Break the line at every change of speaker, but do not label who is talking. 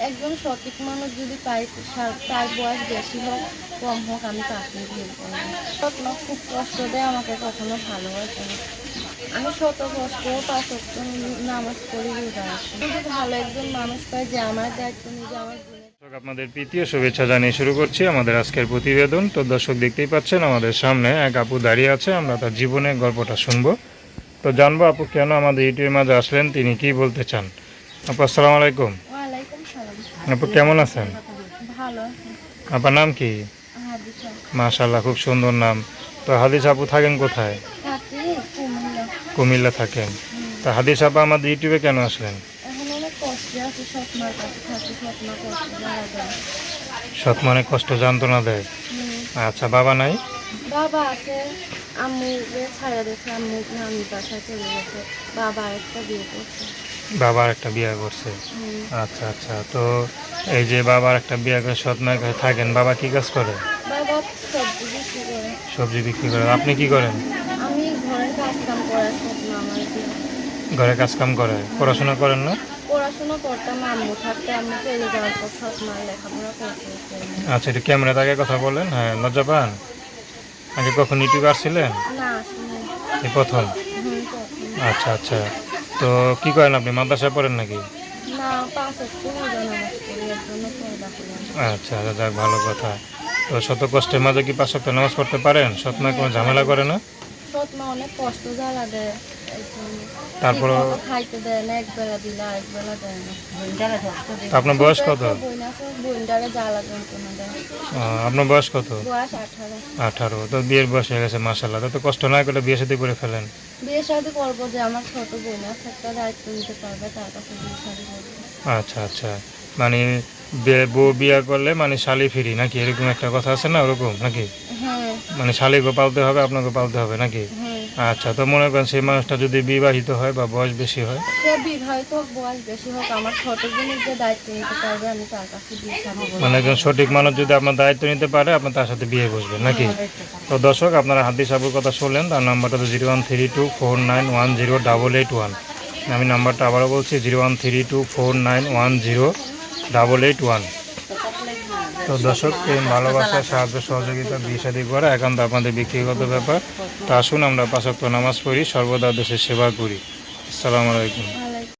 একজন সঠিক মানুষ যদি পাই তার- বয়স বেশি হোক, কম হোক, আমি তাকে বিয়ে করব। খুব কষ্ট দেয়, আমাকে কখনো ভালোবাসে না। আমি শত কষ্ট পাঁচ নামাজ পড়ি যদি ভালো একজন মানুষ পাই যে আমার দায়িত্ব নিজে আমার
আপনাদের প্রীতীয় শুভেচ্ছা জানিয়ে শুরু করছি আমাদের আজকের প্রতিবেদন। তো দর্শক দেখতেই পাচ্ছেন, আমাদের সামনে এক আপু দাঁড়িয়ে আছে, আমরা তার জীবনের গল্পটা শুনব। তো জানব আপু, কেন আমাদের ইউটিউবের মাঝে আসলেন, তিনি কি বলতে চান? আপু, আসসালামু আলাইকুম। আপু কেমন আছেন?
ভালো।
আপনার নাম কি?
হাদিসা।
মাশাল্লাহ খুব সুন্দর নাম। তো হাদিস আপু থাকেন কোথায়?
কুমিল্লা।
কুমিল্লা থাকেন। তা হাদিস আপু আমাদের ইউটিউবে কেন আসলেন? সৎ মানে কষ্ট যন্ত্রণা দেয়? আচ্ছা বাবা নাই?
বাবা আছে আম্মু ছাড়া দিয়েছে আম্মু নানি বাসায় চলে গেছে বাবা একটা বিয়ে করছে।
বাবার একটা বিয়ে করছে। আচ্ছা আচ্ছা তো এই যে বাবার একটা বিয়ে করে সৎ মায়ের কাছে থাকেন বাবা কি কাজ করে?
সবজি বিক্রি করে।
সবজি বিক্রি করে। আপনি কি করেন? ঘরে কাজ কাম করে পড়াশোনা করেন না?
পড়াশোনা করতাম আম্মু থাকতে আম্মু চলে যাওয়ার পর স্বপ্ন আর লেখাপড়া করতে।
আচ্ছা একটু ক্যামেরা তাকে কথা বলেন হ্যাঁ লজ্জা পান? আগে কখন ইউটিউবে আসছিলেন এই প্রথম। আচ্ছা আচ্ছা। তো কি করেন আপনি মাদ্রাসায় পড়েন নাকি? আচ্ছা আচ্ছা, যাক ভালো কথা। তো শত কষ্টের মাঝে কি পাঁচ সপ্তাহ নামাজ পড়তে পারেন? সৎ মায় কোনো ঝামেলা করে না?
সৎমা অনেক কষ্ট জ্বালা দেয় খাইতে দেয় না একবেলা দিলে আরেকবেলা দেয় না
আপনার বয়স কত
জ্বালা যন্ত্রণা দেয়
আপনার বয়স কত
বয়স আঠারো
আঠারো তো বিয়ের বয়স হয়ে গেছে মাসাল্লাহ তো কষ্ট না করে বিয়ে সাথে করে ফেলেন
বিয়ে শাদি করব যে আমার ছোট বোন আছে একটা দায়িত্ব নিতে পারবে তার কাছে বিয়ে শাদি করব
আচ্ছা আচ্ছা। মানে বউ বিয়া করলে মানে শালি ফিরি নাকি? এরকম একটা কথা আছে না ওরকম নাকি?
হ্যাঁ
মানে শালিকও পালতে হবে আপনাকে পালতে হবে নাকি?
হ্যাঁ।
আচ্ছা তো মনে করেন সেই মানুষটা যদি বিবাহিত হয় বা বয়স বেশি হয়?
সে বিবাহিত বয়স বেশি হোক আমার ছোট যে দায়িত্ব নিতে পারবে আমি তার কাছে বিয়ে শাদি করব
মানে একজন সঠিক মানুষ যদি আপনার দায়িত্ব নিতে পারে আপনি তার সাথে বিয়ে বসবেন নাকি? তো দর্শক আপনারা হাদিস আবুর কথা শুনলেন তার নাম্বারটা তো zero one three two four nine one zero double eight one. আমি নাম্বারটা আবারও বলছি zero one three two four nine one zero double eight one. তো দর্শক, এই ভালোবাসা সাহায্য, সহযোগিতা, বিষাদি করা একান্ত আপনাদের ব্যক্তিগত ব্যাপার। তা আসুন আমরা পাশক্ত নামাজ পড়ি, সর্বদা দেশের সেবা করি। আসসালামু আলাইকুম।